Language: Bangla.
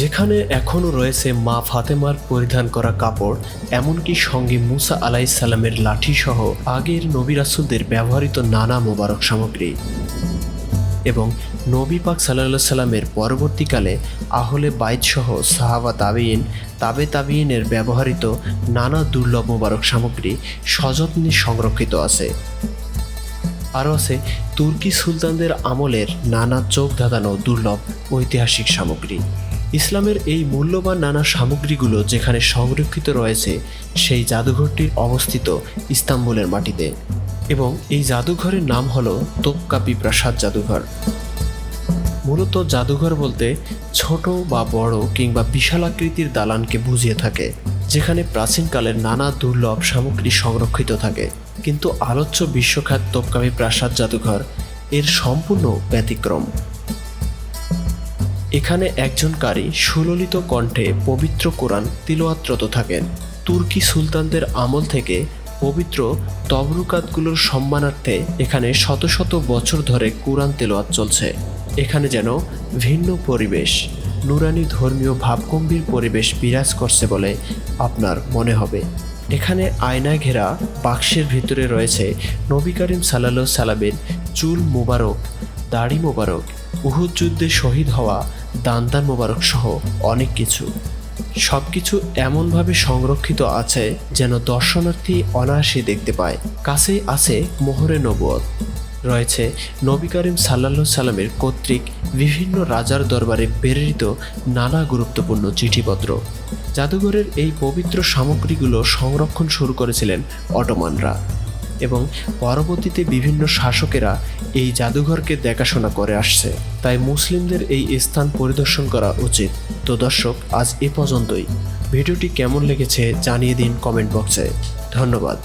যেখানে এখনও রয়েছে মা ফাতেমার পরিধান করা কাপড়, এমনকি সঙ্গে মুসা আলাইসাল্লামের লাঠি সহ আগের নবী রাসুলদের ব্যবহৃত নানা মোবারক সামগ্রী। এবং নবী পাক সাল্লা সাল্লামের পরবর্তীকালে আহলে বাইত সহ সাহাবা তাবিইন তাবে তাবিইনের ব্যবহৃত নানা দুর্লভ মোবারক সামগ্রী সযত্নে সংরক্ষিত আছে। আরও আছে, তুর্কি সুলতানদের আমলের নানা চোখ ধাঁধানো দুর্লভ ঐতিহাসিক সামগ্রী। ইসলামের এই মূল্যবান নানা সামগ্রীগুলো যেখানে সংরক্ষিত রয়েছে, সেই জাদুঘরটির অবস্থিত ইস্তাম্বুলের মাটিতে। এবং এই জাদুঘরের নাম হলো তোপকাপি প্রাসাদ জাদুঘর। মূলত জাদুঘর বলতে ছোট বা বড় কিংবা বিশাল আকৃতির দালানকে বুঝিয়ে থাকে, যেখানে প্রাচীনকালের নানা দুর্লভ সামগ্রী সংরক্ষিত থাকে। কিন্তু আলোচ্য বিশ্বখ্যাত তোপকাপি প্রাসাদ জাদুঘর এর সম্পূর্ণ ব্যতিক্রম। এখানে একজন কারি সুললিত কণ্ঠে পবিত্র কোরআন তিলোয়াত্রত থাকেন। তুর্কি সুলতানদের আমল থেকে পবিত্র তবরুকাতগুলোর সম্মানার্থে এখানে শত শত বছর ধরে কোরআন তেলোয়াত চলছে। এখানে যেন ভিন্ন পরিবেশ, নুরানি ধর্মীয় ভাবগম্ভীর পরিবেশ বিরাজ করছে বলে আপনার মনে হবে। এখানে আয়নায় ঘেরা বাক্সের ভিতরে রয়েছে নবী করিম সাল্লা সালামের চুল মোবারক, দাড়ি মোবারক, উহুদ যুদ্ধে শহীদ হওয়া দান্দান মোবারক সহ অনেক কিছু। সব কিছু এমনভাবে সংরক্ষিত আছে যেন দর্শনার্থী অনায়াসে দেখতে পায়। কাছেই আছে মোহরে নবুয়ত। রয়েছে নবী করিম সাল্লা সাল্লামের কর্তৃক বিভিন্ন রাজার দরবারে প্রেরিত নানা গুরুত্বপূর্ণ চিঠিপত্র। জাদুঘরের এই পবিত্র সামগ্রীগুলো সংরক্ষণ শুরু করেছিলেন অটোমানরা। এবং পরবর্তীতে বিভিন্ন শাসকেরা এই জাদুঘরকে দেখাশোনা করে আসছে। তাই মুসলিমদের এই স্থান পরিদর্শন করা উচিত। তো দর্শক, আজ এ পর্যন্তই। ভিডিওটি কেমন লেগেছে জানিয়ে দিন কমেন্ট বক্সে। ধন্যবাদ।